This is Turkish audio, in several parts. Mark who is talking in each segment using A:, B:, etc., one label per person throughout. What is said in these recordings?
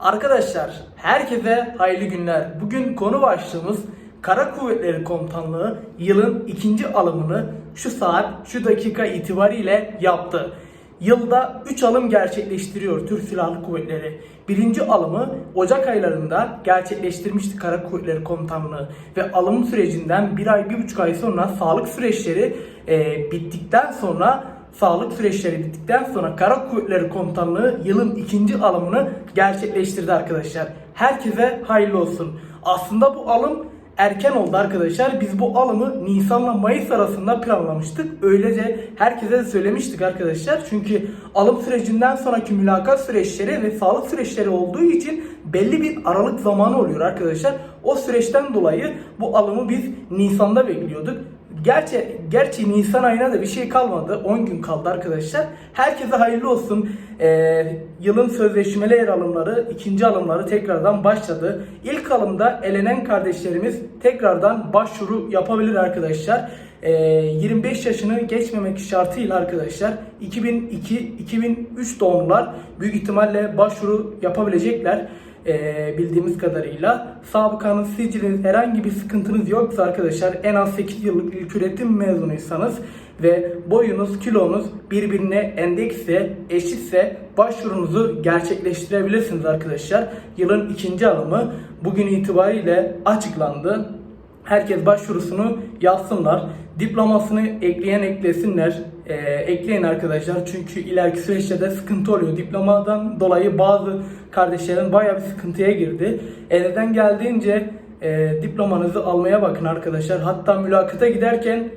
A: Arkadaşlar herkese hayırlı günler. Bugün konu başlığımız Kara Kuvvetleri Komutanlığı yılın ikinci alımını şu saat şu dakika itibariyle yaptı. Yılda 3 alım gerçekleştiriyor Türk Silahlı Kuvvetleri. Birinci alımı Ocak aylarında gerçekleştirmişti Kara Kuvvetleri Komutanlığı. Ve alım sürecinden bir ay, bir buçuk ay sonra sağlık süreçleri e, bittikten sonra Sağlık süreçleri bittikten sonra Kara Kuvvetleri Komutanlığı yılın ikinci alımını gerçekleştirdi arkadaşlar. Herkese hayırlı olsun. Aslında bu alım erken oldu arkadaşlar. Biz bu alımı Nisan'la Mayıs arasında planlamıştık. Öylece herkese söylemiştik arkadaşlar. Çünkü alım sürecinden sonraki mülakat süreçleri ve sağlık süreçleri olduğu için belli bir aralık zamanı oluyor arkadaşlar. O süreçten dolayı bu alımı biz Nisan'da bekliyorduk. Gerçi, gerçi Nisan ayına da bir şey kalmadı. 10 gün kaldı arkadaşlar. Herkese hayırlı olsun. Ee, yılın sözleşmeli yer alımları, ikinci alımları tekrardan başladı. İlk alımda elenen kardeşlerimiz tekrardan başvuru yapabilir arkadaşlar. Ee, 25 yaşını geçmemek şartıyla arkadaşlar 2002-2003 doğumlular büyük ihtimalle başvuru yapabilecekler e, bildiğimiz kadarıyla. Sabıkanız, siciliniz, herhangi bir sıkıntınız yoksa arkadaşlar en az 8 yıllık ilköğretim mezunuysanız ve boyunuz, kilonuz birbirine endeksse, eşitse başvurunuzu gerçekleştirebilirsiniz arkadaşlar. Yılın ikinci alımı bugün itibariyle açıklandı. Herkes başvurusunu yapsınlar. Diplomasını ekleyen eklesinler. Ee, ekleyin arkadaşlar. Çünkü ileriki süreçte de sıkıntı oluyor. Diplomadan dolayı bazı kardeşlerin bayağı bir sıkıntıya girdi. Elden geldiğince e, diplomanızı almaya bakın arkadaşlar. Hatta mülakata giderken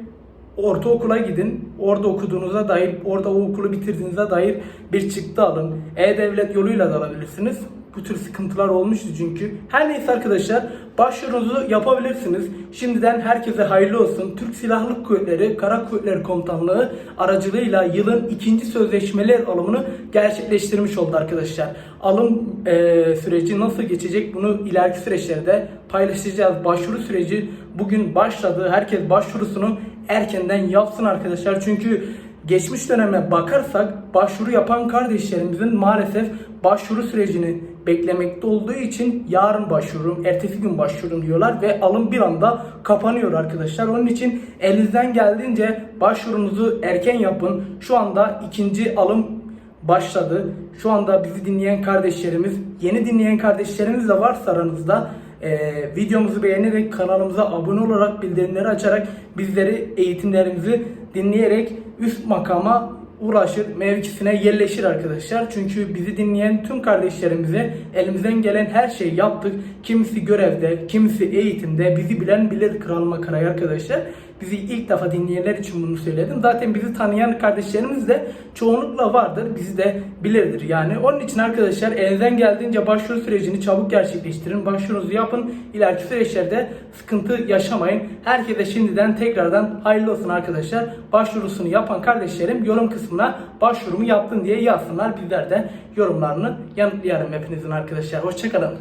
A: ortaokula gidin. Orada okuduğunuza dair, orada o okulu bitirdiğinize dair bir çıktı alın. E-Devlet yoluyla da alabilirsiniz. Bu tür sıkıntılar olmuştu çünkü. Her neyse arkadaşlar başvurunuzu yapabilirsiniz. Şimdiden herkese hayırlı olsun. Türk Silahlı Kuvvetleri Kara Kuvvetleri Komutanlığı aracılığıyla yılın ikinci sözleşmeli alımını gerçekleştirmiş oldu arkadaşlar. Alım e, süreci nasıl geçecek bunu ileriki süreçlerde paylaşacağız. Başvuru süreci bugün başladı. Herkes başvurusunu erkenden yapsın arkadaşlar. Çünkü geçmiş döneme bakarsak başvuru yapan kardeşlerimizin maalesef başvuru sürecini beklemekte olduğu için yarın başvururum, ertesi gün başvururum diyorlar ve alım bir anda kapanıyor arkadaşlar. Onun için elinizden geldiğince başvurunuzu erken yapın. Şu anda ikinci alım başladı. Şu anda bizi dinleyen kardeşlerimiz, yeni dinleyen kardeşlerimiz de varsa aranızda e, videomuzu beğenerek kanalımıza abone olarak bildirimleri açarak bizleri eğitimlerimizi dinleyerek üst makama uğraşır, mevkisine yerleşir arkadaşlar. Çünkü bizi dinleyen tüm kardeşlerimize elimizden gelen her şeyi yaptık. Kimisi görevde, kimisi eğitimde, bizi bilen bilir Kral Makara'yı arkadaşlar. Bizi ilk defa dinleyenler için bunu söyledim. Zaten bizi tanıyan kardeşlerimiz de çoğunlukla vardır. Bizi de bilirdir yani. Onun için arkadaşlar elinizden geldiğince başvuru sürecini çabuk gerçekleştirin. Başvurunuzu yapın. İleriki süreçlerde sıkıntı yaşamayın. Herkese şimdiden tekrardan hayırlı olsun arkadaşlar. Başvurusunu yapan kardeşlerim yorum kısmına başvurumu yaptın diye yazsınlar. Bizler de yorumlarını yanıtlayalım hepinizin arkadaşlar. Hoşçakalın.